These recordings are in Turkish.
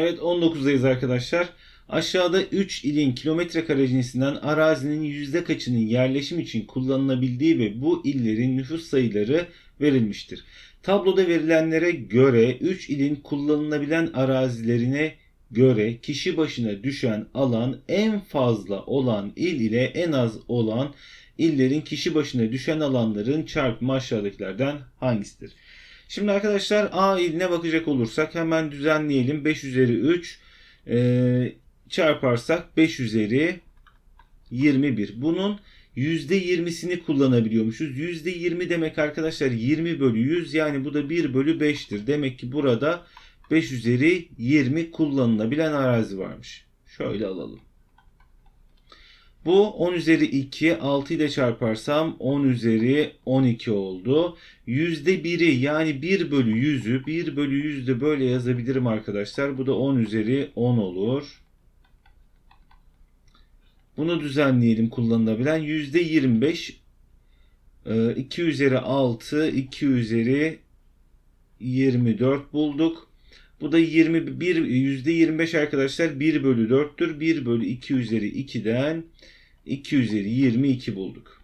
Evet 19'dayız arkadaşlar. Aşağıda 3 ilin kilometre kare cinsinden arazinin yüzde kaçının yerleşim için kullanılabildiği ve bu illerin nüfus sayıları verilmiştir. Tabloda verilenlere göre 3 ilin kullanılabilen arazilerine göre kişi başına düşen alan en fazla olan il ile en az olan illerin kişi başına düşen alanların çarpımı aşağıdakilerden hangisidir? Şimdi arkadaşlar A iline bakacak olursak hemen düzenleyelim. 5 üzeri 3 e, çarparsak 5 üzeri 21. Bunun %20'sini kullanabiliyormuşuz. %20 demek arkadaşlar 20 bölü 100 yani bu da 1 bölü 5'tir. Demek ki burada 5 üzeri 20 kullanılabilen arazi varmış. Şöyle alalım. Bu 10 üzeri 2 6 ile çarparsam 10 üzeri 12 oldu. Yüzde biri yani 1 bölü 100'ü 1 bölü 100 de böyle yazabilirim arkadaşlar. Bu da 10 üzeri 10 olur. Bunu düzenleyelim kullanılabilen. Yüzde 25 2 üzeri 6 2 üzeri 24 bulduk. Bu da 21 yüzde 25 arkadaşlar 1 bölü 4'tür. 1 bölü 2 üzeri 2'den 2 üzeri 22 bulduk.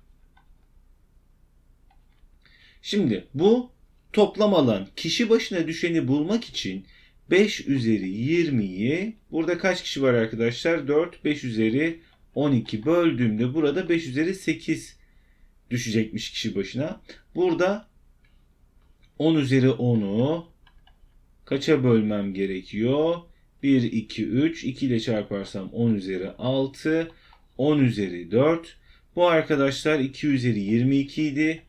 Şimdi bu toplam alan kişi başına düşeni bulmak için 5 üzeri 20'yi burada kaç kişi var arkadaşlar? 4 5 üzeri 12 böldüğümde burada 5 üzeri 8 düşecekmiş kişi başına. Burada 10 üzeri 10'u kaça bölmem gerekiyor? 1, 2, 3. 2 ile çarparsam 10 üzeri 6. 10 üzeri 4. Bu arkadaşlar 2 üzeri 22 idi.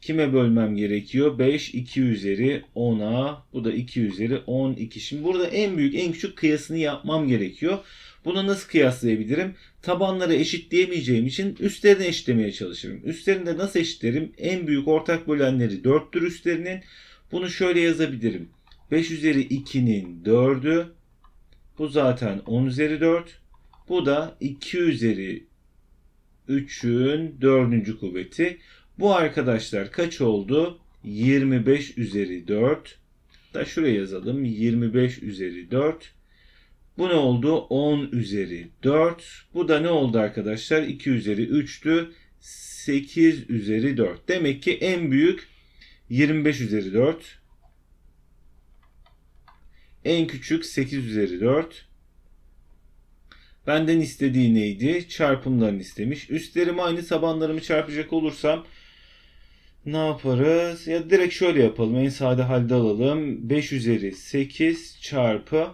Kime bölmem gerekiyor? 5, 2 üzeri 10'a. Bu da 2 üzeri 12. Şimdi burada en büyük, en küçük kıyasını yapmam gerekiyor. Bunu nasıl kıyaslayabilirim? Tabanları eşitleyemeyeceğim için üstlerini eşitlemeye çalışırım. Üstlerinde nasıl eşitlerim? En büyük ortak bölenleri 4'tür üstlerinin. Bunu şöyle yazabilirim. 5 üzeri 2'nin 4'ü. Bu zaten 10 üzeri 4. Bu da 2 üzeri 3'ün 4. kuvveti. Bu arkadaşlar kaç oldu? 25 üzeri 4. Da şuraya yazalım. 25 üzeri 4. Bu ne oldu? 10 üzeri 4. Bu da ne oldu arkadaşlar? 2 üzeri 3'tü. 8 üzeri 4. Demek ki en büyük 25 üzeri 4. En küçük 8 üzeri 4. Benden istediği neydi? Çarpımlarını istemiş. Üstlerimi aynı tabanlarımı çarpacak olursam ne yaparız? Ya direkt şöyle yapalım. En sade halde alalım. 5 üzeri 8 çarpı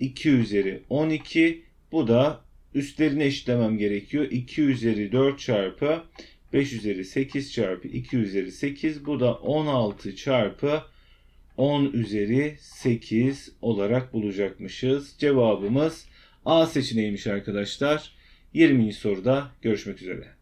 2 üzeri 12. Bu da üstlerini eşitlemem gerekiyor. 2 üzeri 4 çarpı 5 üzeri 8 çarpı 2 üzeri 8. Bu da 16 çarpı 10 üzeri 8 olarak bulacakmışız. Cevabımız A seçeneğiymiş arkadaşlar. 20. soruda görüşmek üzere.